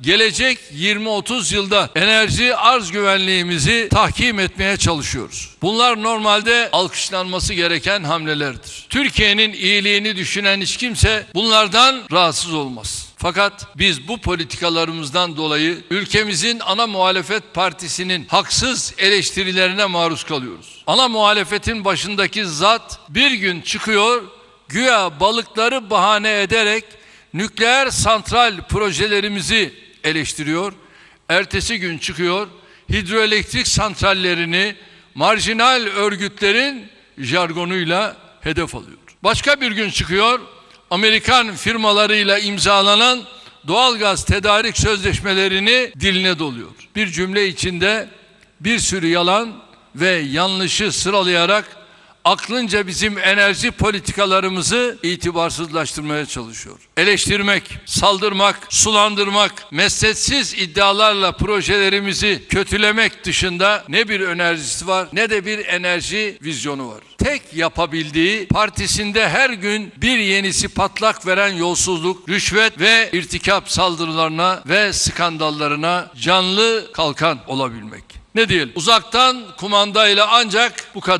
gelecek 20-30 yılda enerji arz güvenliğimizi tahkim etmeye çalışıyoruz. Bunlar normalde alkışlanması gereken hamlelerdir. Türkiye'nin iyiliğini düşünen hiç kimse bunlardan rahatsız olmaz. Fakat biz bu politikalarımızdan dolayı ülkemizin ana muhalefet partisinin haksız eleştirilerine maruz kalıyoruz. Ana muhalefetin başındaki zat bir gün çıkıyor güya balıkları bahane ederek nükleer santral projelerimizi eleştiriyor. Ertesi gün çıkıyor hidroelektrik santrallerini marjinal örgütlerin jargonuyla hedef alıyor. Başka bir gün çıkıyor Amerikan firmalarıyla imzalanan doğalgaz tedarik sözleşmelerini diline doluyor. Bir cümle içinde bir sürü yalan ve yanlışı sıralayarak aklınca bizim enerji politikalarımızı itibarsızlaştırmaya çalışıyor. Eleştirmek, saldırmak, sulandırmak, mesnetsiz iddialarla projelerimizi kötülemek dışında ne bir enerjisi var ne de bir enerji vizyonu var. Tek yapabildiği partisinde her gün bir yenisi patlak veren yolsuzluk, rüşvet ve irtikap saldırılarına ve skandallarına canlı kalkan olabilmek. Ne diyelim? Uzaktan kumandayla ancak bu kadar